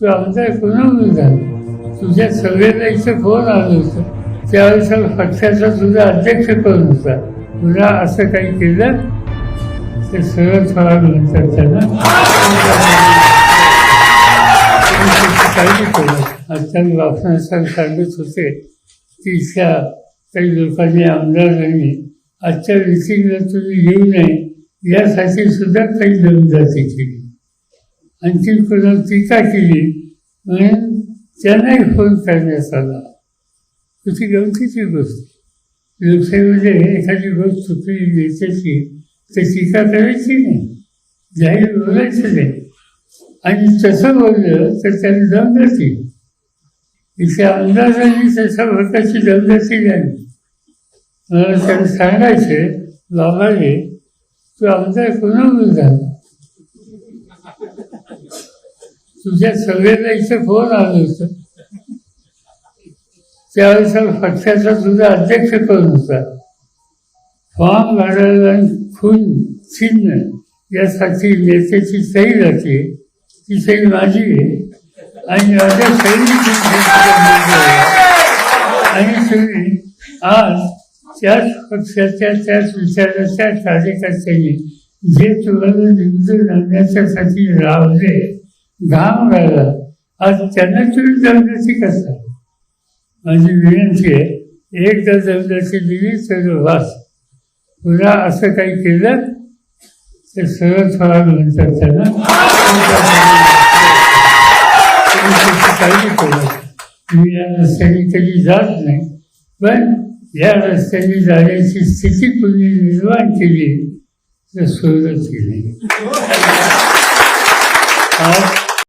तू आमदार कोणावर झाला तुझ्या सगळ्यांना फोन आलं होतं. त्यावेळेस पक्षाचा तुझा अध्यक्ष कोण होता? तुला असं काही केलं? ते सरळ थोडा म्हणतात त्यांना काही केलं सांगत होते. की इथल्या काही लोकांनी आमदारांनी आजच्या मिटिंगला तुम्ही येऊ नये. यासाठी सुद्धा काही दमदाटी केली आणखी कोणावर टीका केली म्हणून त्यांनाही फोन करण्यात आला. तुझी गमतीची गोष्ट. लोकसेवेमध्ये एखादी गोष्ट चुकली नेत्याची तर टीका करायची नाही. जाहीर बोलायचं नाही. आणि तसं बोललं तर त्याने दमदाटी इथे अंदाजाने तशा प्रकारची दमदाटी झाली मला त्याने सांगायचे बाबा तो तू आमदार कोणावर झाला? तुझ्या सगळ्यांना इथे फोन आलं होतं. त्यावेळेस पक्षाचा तुझा अध्यक्ष कोण होता. फॉर्म भरायला खून चिन्ह यासाठी नेत्याची सही जाते. ती सही माझी आहे. आणि माझ्या आणि तुम्ही आज त्याच पक्षाच्या त्याच विचाराच्या कार्यकर्त्यांनी जे तुम्हाला निवडून आणण्याच्यासाठी रावले घाम घाला आज त्यांना तुम्ही जमण्याची कसं माझी विनंती आहे एकदा जमण्याची दिली तर वास. पुन्हा असं काही केलं तर सरळ थोडा म्हणतात त्यांना तुम्ही काळजी मी या रस्त्याने कधी जात नाही पण या रस्त्याने जाण्याची स्थिती तुम्ही निर्माण केली तर सोडत केली. आज